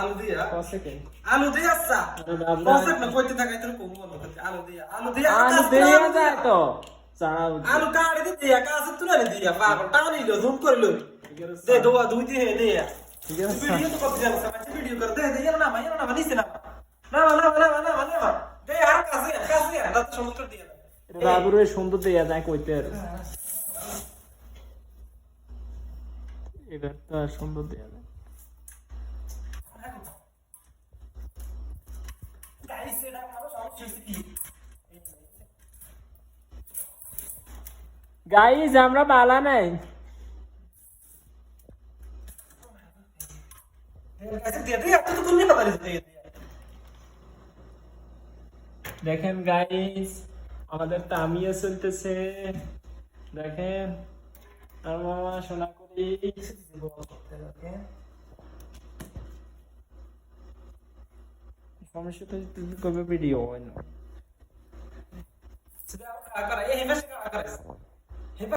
আলু দিয়া। কয় সেকেন্ড আলু দিয়া না কইতে কোন আলু দিয়া। আলু দিয়া আলু কাছে যায় তো। চাড়া আলু কাটে দিয়া কাছে তুলে দিয়া পাগল। টানিল জুম করিল দে দোয়া দুই দিয়ে দে। ভিডিও তো করতে জানো সবাই ভিডিও করে। দে দে এর নাম এর নাম নিছে না না না না না না না দে আর কাছে কাছে দাঁত সমুদ্র দিয়ে। দে এটা বাবুর ওই সুন্দর দেয়া যায় কইতে আর। এবার তো সুন্দর দেয়া যায়। গাইজ আমরা বালা নাই। দেখেন গাইজ আমাদের তামিয়া চলতেছে। দেখেন আর মামা শোনা করি কবে ভিডিও হয় না সেটা করা এই হেমেশ করা করে